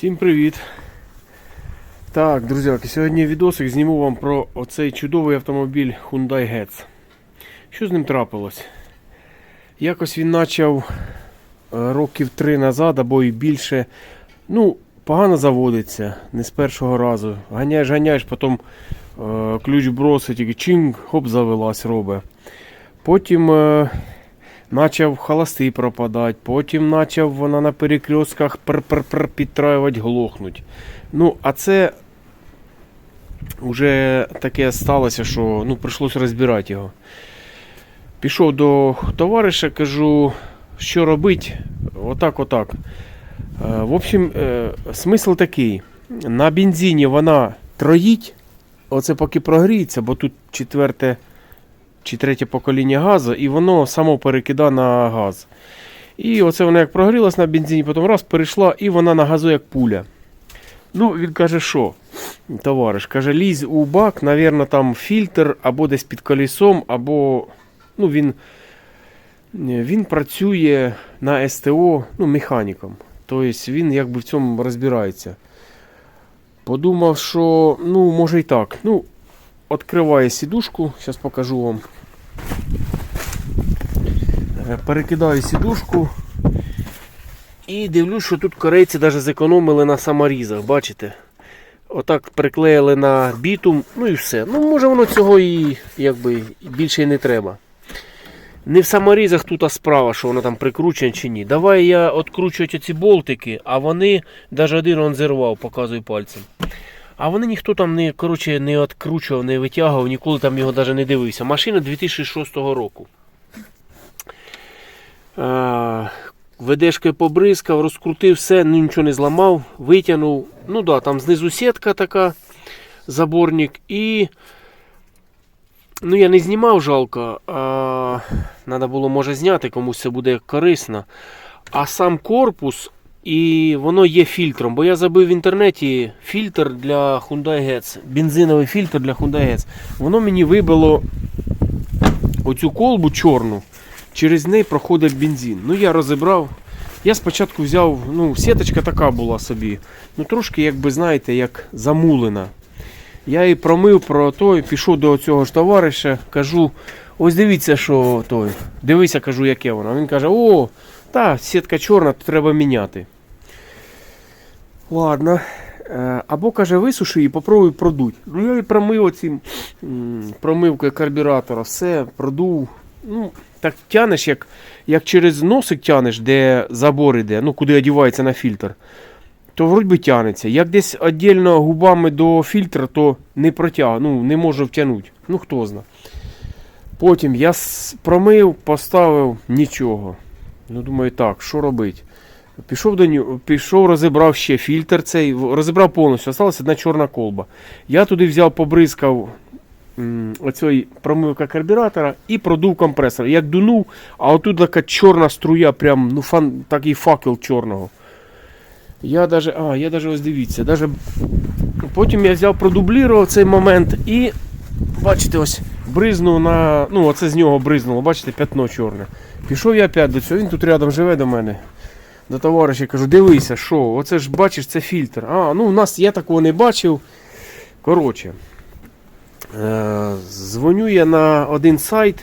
Всім привіт! Так, друзяки, сьогодні відосик зніму вам про оцей чудовий автомобіль Hyundai Getz. Що з ним трапилось? Якось він почав е, років три назад або і більше. Ну, погано заводиться, не з першого разу. Ганяєш, ганяєш, потім е, ключ бросить, і чинг, хоп, завелась робить. Потім е, Начав холости пропадати, потім почав вона на перекрестках пр-пр-пр підтраювати, глохнуть. Ну, а це вже таке сталося, що ну, прийшлося розбирати його. Пішов до товариша, кажу, що робити. Отак, отак. Е, В общем, е, смисл такий. На бензині вона троїть, оце поки прогріється, бо тут четверте чи третє покоління газу, і воно само перекидає на газ. І оце вона як прогрілась на бензині, потім раз перейшла, і вона на газу як пуля. Ну, він каже, що? Товариш, каже, лізь у бак, навірно, там фільтр або десь під колесом, або ну, він, він працює на СТО ну, механіком. Тобто він якби в цьому розбирається. Подумав, що ну, може і так. Ну, Откриваю сідушку, зараз покажу вам. Е, Перекидаю сідушку. І дивлюсь, що тут корейці навіть зекономили на саморізах, бачите? Отак приклеїли на бітум, ну і все. Ну, може воно цього і якби більше і не треба. Не в саморізах тут а справа, що воно там прикручено чи ні. Давай я відкручувати ці болтики, а вони навіть один он зірвав, показую пальцем. А вони ніхто там не, коротше, не відкручував, не витягував, ніколи там його навіть не дивився. Машина 2006 року. А, ведешкою побризкав, розкрутив все, ну, нічого не зламав, витягнув. Ну да, там знизу сітка така, заборник. І. Ну, я не знімав жалко. А, Треба було може зняти, комусь це буде корисно. А сам корпус і воно є фільтром, бо я забив в інтернеті фільтр для Hyundai Getz, бензиновий фільтр для Hyundai Getz. Воно мені вибило оцю колбу чорну, через неї проходить бензин. Ну я розібрав. Я спочатку взяв, ну, сіточка така була собі. Ну трошки, якби знаєте, як замулена. Я її промив про той, пішов до цього ж товариша, кажу, ось дивіться, що той. Дивися, кажу, яке воно. Він каже, о, та, сітка чорна, то треба міняти. Ладно. Е, Або каже, висуши і попробуй продуть. Ну я і промив оцім промивкою карбюратора, все, продув. Ну, так тянеш, як, як через носик тянеш, де забор іде, ну куди одівається на фільтр, то вроді би тянеться. Як десь віддільно губами до фільтра, то не протяг, ну, не можу втягнути. Ну хто зна. Потім я промив, поставив нічого. Ну, думаю, так, що робити? Пішов до нього, пішов, розібрав ще фільтр цей, розібрав повністю, осталася одна чорна колба. Я туди взяв, побризкав оцей промивка карбюратора і продув компресор. Як дунув, а отут така чорна струя, прям, ну, фан, такий факел чорного. Я даже, а, я даже ось дивіться, даже... потім я взяв, продублірував цей момент і, бачите, ось бризнув на. Ну, оце з нього бризнуло, бачите, п'ятно чорне. Пішов я опять до цього, він тут рядом живе до мене. До товариша кажу, дивися, що, оце ж бачиш, це фільтр. А, ну у нас я такого не бачив. Коротше, е, дзвоню я на один сайт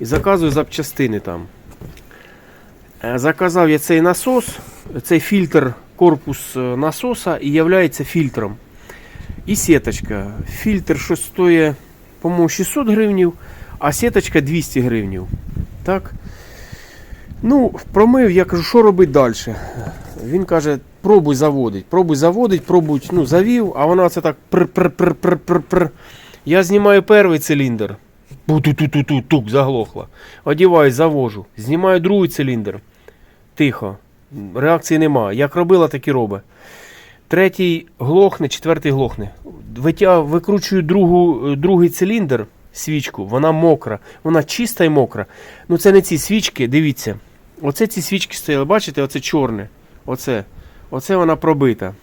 і заказую запчастини там. Е, заказав я цей насос, цей фільтр, корпус е, насоса і являється фільтром. І сіточка. Фільтр щось стоїть, по-моєму, 600 гривнів, а сіточка 200 гривнів. Так? Ну, промив, я кажу, що робити далі? Він каже, пробуй заводить, пробуй заводить, пробуй, ну, завів, а вона це так пр-пр-пр-пр-пр-пр. Я знімаю перший циліндр. Бу-ту-ту-ту-тук, заглохла. Одіваю, завожу. Знімаю другий циліндр. Тихо. Реакції немає. Як робила, так і робить. Третій глохне, четвертий глохне. Витя... Викручую другу, е, другий циліндр, свічку, вона мокра, вона чиста і мокра. Ну це не ці свічки, дивіться. Оце ці свічки стояли, бачите, оце чорне. Оце. Оце вона пробита.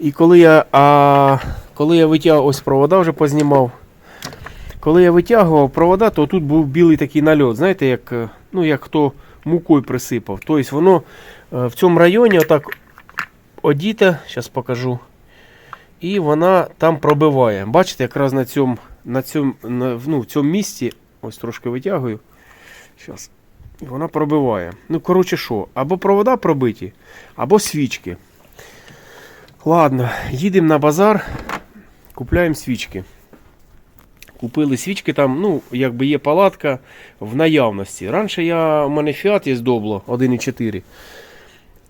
І коли я, а, коли я витягував, ось провода вже познімав. Коли я витягував провода, то тут був білий такий нальот. Знаєте, як, е, ну, як хто мукою присипав. Тобто воно е, в цьому районі отак одіта, зараз покажу. І вона там пробиває. Бачите, якраз на цьому, на цьому, на, ну, в цьому місці, ось трошки витягую. Зараз. Вона пробиває. Ну, коротше, що, або провода пробиті, або свічки. Ладно, їдемо на базар, купляємо свічки. Купили свічки там, ну, якби є палатка в наявності. Раніше я, у мене фіат є добло 1,4.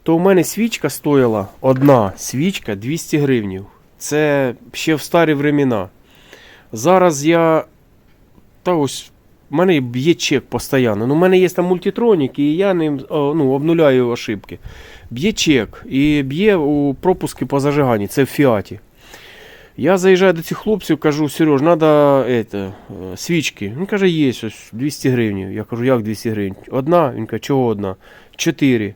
То у мене свічка стояла, одна свічка 200 гривнів. Це ще в старі времена. Зараз я. Та ось, в мене є чек постійно. Ну, у мене є там мультитронік, і я ним ну, обнуляю ошибки. Б'є чек і б'є у пропуски по зажиганні, це в фіаті. Я заїжджаю до цих хлопців, кажу, Сереж, треба это, е, свічки. Він каже, є ось 200 гривень. Я кажу, як 200 гривень? Одна? Він каже, чого одна? Чотири.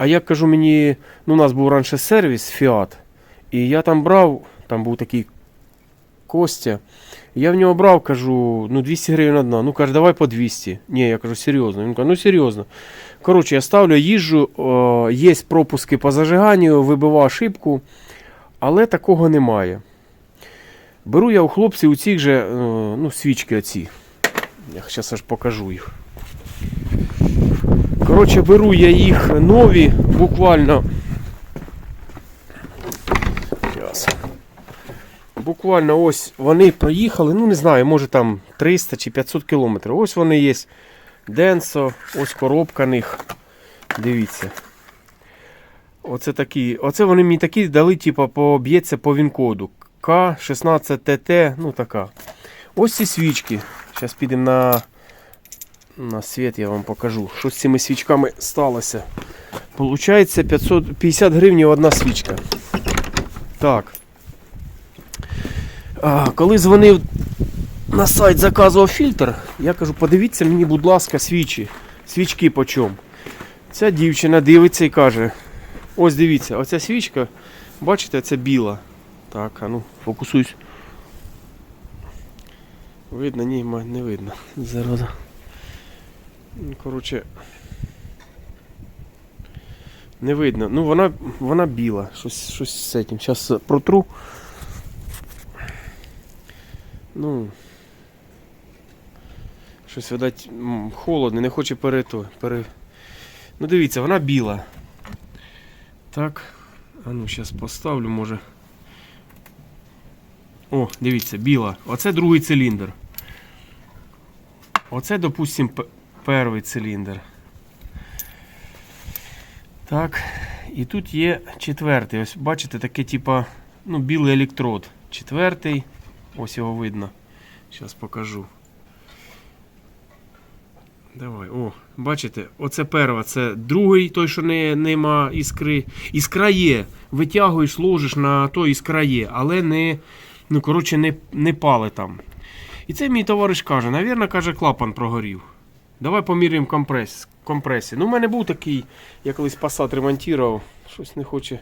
А я кажу, мені, ну у нас був раніше сервіс Фіат. І я там брав, там був такий Костя. Я в нього брав, кажу, ну 200 гривень одна. Ну каже, давай по 200. Ні, я кажу, серйозно. Він каже, ну серйозно. Коротше, я ставлю, їжджу, о, є пропуски по зажиганню, вибивав ошибку, але такого немає. Беру я у хлопців у цих же е, ну, свічки оці. Я зараз аж покажу їх. Коротше, беру я їх нові, буквально. Буквально ось вони проїхали, ну не знаю, може там 300 чи 500 кілометрів. Ось вони є. Денсо, ось коробка них. Дивіться. Оце такі. Оце вони мені такі дали, типу, поб'ється по він-коду. К16ТТ, ну така. Ось ці свічки. Зараз підемо на, на світ, я вам покажу, що з цими свічками сталося. Получається 550 гривень одна свічка. Так. А, коли дзвонив на сайт, заказував фільтр, я кажу, подивіться мені, будь ласка, свічі. Свічки по чому. Ця дівчина дивиться і каже: ось дивіться, оця свічка, бачите, це біла. Так, а ну, фокусуюсь. Видно, ні, не видно. Зараза. Ну, Коротше. Не видно. Ну вона, вона біла. Щось, щось з цим. Зараз протру. Ну. Щось, видать, м, холодно, не хоче пере, то, пере... Ну дивіться, вона біла. Так. А ну, зараз поставлю, може. О, дивіться, біла. Оце другий циліндр. Оце, допустим, п- перший циліндр. Так. І тут є четвертий. Ось бачите, таке, типа, ну, білий електрод. Четвертий. Ось його видно. Зараз покажу. Давай, о, бачите, оце перва, це другий, той, що не, нема іскри. Іскра є. Витягуєш, ложиш на то іскра є, але не, ну, коротше, не, не пали там. І це мій товариш каже, навірно, каже, клапан прогорів. Давай поміряємо компрес, компресію. Ну, у мене був такий, я колись Passat ремонтував, щось не хоче.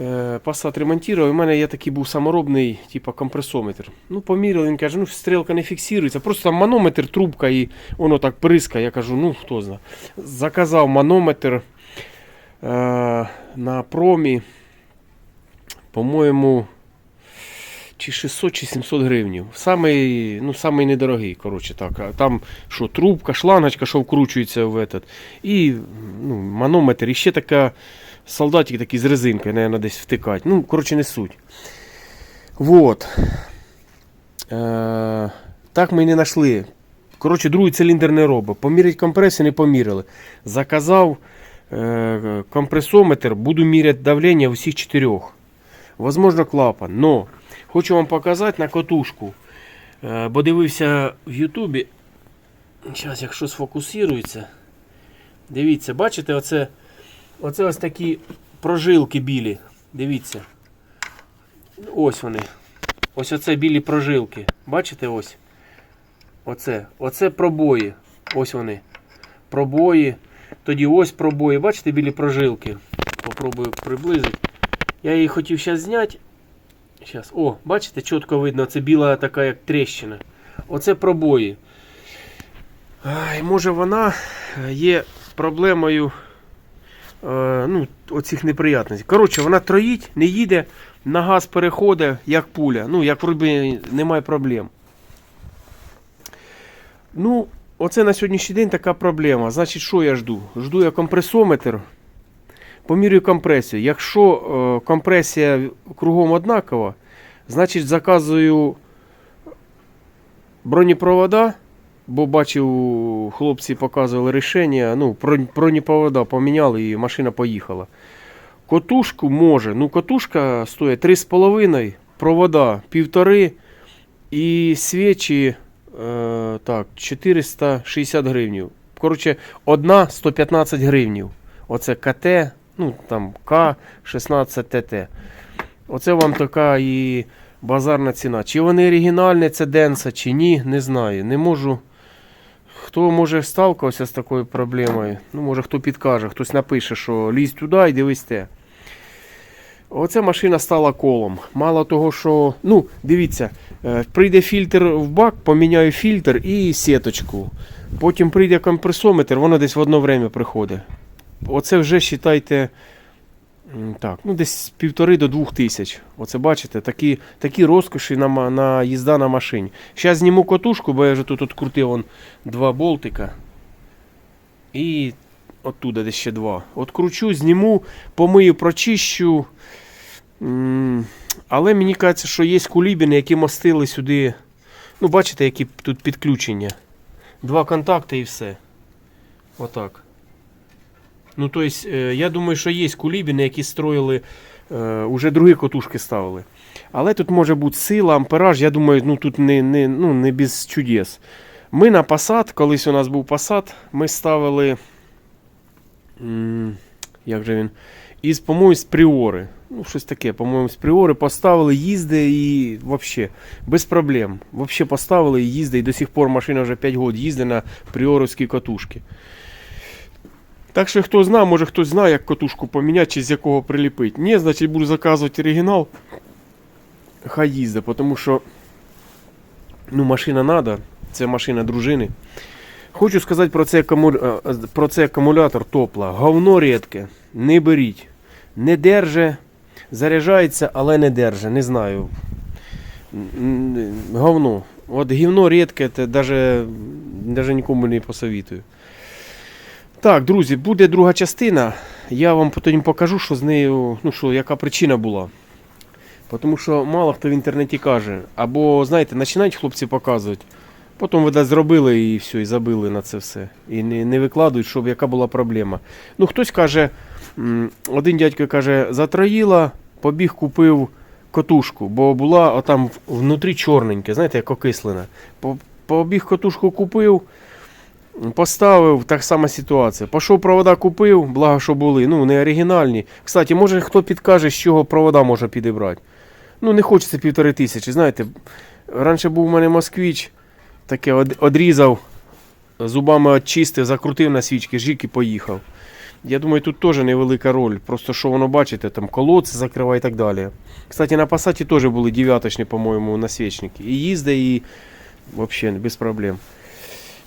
Е, Passat ремонтував, і в мене є такий був саморобний, типа компресометр. Ну, поміряли, він каже, ну стрілка не фіксується, просто там манометр, трубка і воно так прискає. Я кажу, ну хто знає. Заказав манометр е, на промі, по-моєму, чи 600 чи 700 гривнів. Самий, ну, самий недорогий, коротше так. А Там що, трубка, шлангочка, що вкручується в этот. І ну, манометр, і ще така солдатик такий з резинкою, наверное, десь втикать. Ну, коротше, не суть. Вот. Е, так ми і не знайшли. Коротше, другий циліндр не робить. Поміряти компресію не поміряли. Заказав е, компресометр, буду міряти давлення усіх чотирьох. Возможно, клапан. Но хочу вам показати на котушку. Е, бо дивився в Ютубі. Зараз, якщо сфокусується. Дивіться, бачите, оце, оце ось такі прожилки білі. Дивіться. Ось вони. Ось оце білі прожилки. Бачите ось? Оце. Оце пробої. Ось вони. Пробої. Тоді ось пробої. Бачите білі прожилки? Попробую приблизити. Я її хотів зараз зняти. Зараз. О, бачите, чітко видно, це біла така як тріщина. Оце пробої. Ай, може вона е, є проблемою. е, ну, оцих неприятностей. Коротше, вона троїть, не їде, на газ переходить, як пуля. Ну, як вроді немає проблем. Ну, оце на сьогоднішній день така проблема. Значить, що я жду? Жду я компресометр. Помірюю компресію. Якщо е, компресія кругом однакова, значить заказую бронепровода, бо бачив, хлопці показували рішення, ну, бронепровода поміняли і машина поїхала. Котушку може, ну котушка стоїть 3,5, провода 1,5 і свічі е, так, 460 гривнів. Коротше, одна 115 гривнів. Оце КТ, ну там К16ТТ. Оце вам така і базарна ціна. Чи вони оригінальні, це Денса, чи ні, не знаю. Не можу. Хто може сталкувався з такою проблемою? Ну, може хто підкаже, хтось напише, що лізь туди і дивись те. Оця машина стала колом. Мало того, що. Ну, дивіться, е, прийде фільтр в бак, поміняю фільтр і сіточку. Потім прийде компресометр, воно десь в одно время приходить. Оце вже вважайте. Так, ну десь півтори до двох тисяч. Оце бачите, такі, такі розкоші на, на їзда на машині. Зараз зніму котушку, бо я вже тут открутив вон два болтика. І оттуда десь ще два. Откручу, зніму, помию, прочищу. Але мені кажеться, що є кулібіни, які мостили сюди. Ну, бачите, які тут підключення. Два контакти і все. Отак. Ну, тобто, е, я думаю, що є кулібіни, які строїли, е, уже другі котушки ставили. Але тут може бути сила, ампераж, я думаю, ну тут не, не, ну, не без чудес. Ми на Passat, колись у нас був Passat, ми ставили. Як же він? Із, по-моєму, з Пріори. Ну, щось таке, по-моєму, з Пріори поставили, їзди і взагалі без проблем. Взагалі поставили і їзди, і до сих пор машина вже 5 років їздить на пріоровській катушці. Так що хто знає, може хтось знає, як катушку поміняти чи з якого приліпити. Ні, значить буду заказувати оригінал. Хай їздить, тому що ну, машина треба, це машина дружини. Хочу сказати про цей, акуму- е, про цей акумулятор топла. Говно рідке, не беріть. Не держи, заряджається, але не держи. Не знаю. Говно. От гівно рідке, даже нікому не посовітую. Так, друзі, буде друга частина. Я вам потім покажу, що з нею, ну що, яка причина була. Тому що мало хто в інтернеті каже. Або, знаєте, починають хлопці показувати. Потім, видать, зробили і все, і забили на це все. І не, не викладують, щоб яка була проблема. Ну, хтось каже, один дядько каже, затроїла, побіг, купив котушку, бо була отам в- внутрі чорненьке, знаєте, як окислена. Побіг котушку купив, поставив, так сама ситуація. Пішов провода купив, благо, що були, ну, не оригінальні. Кстати, може хто підкаже, з чого провода можна підібрати. Ну, не хочеться півтори тисячі, знаєте. Раніше був у мене москвич, таке од- одрізав, зубами очистив, закрутив на свічки, жік і поїхав. Я думаю, тут теж невелика роль. Просто що воно бачите, там колодці закриває і так далі. Кстати, на Пасаті теж були дев'яточні, по-моєму, насвічники. І їзде, і взагалі без проблем.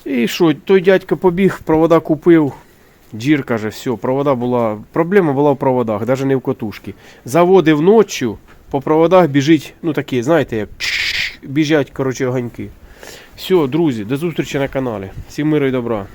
І що, той дядько побіг, провода купив. Джір каже, все, провода була. Проблема була в проводах, навіть не в котушці. Заводив ночі, по проводах біжить, ну такі, знаєте, як біжать, коротше, огоньки. Все, друзі, до зустрічі на каналі. Всім миру і добра.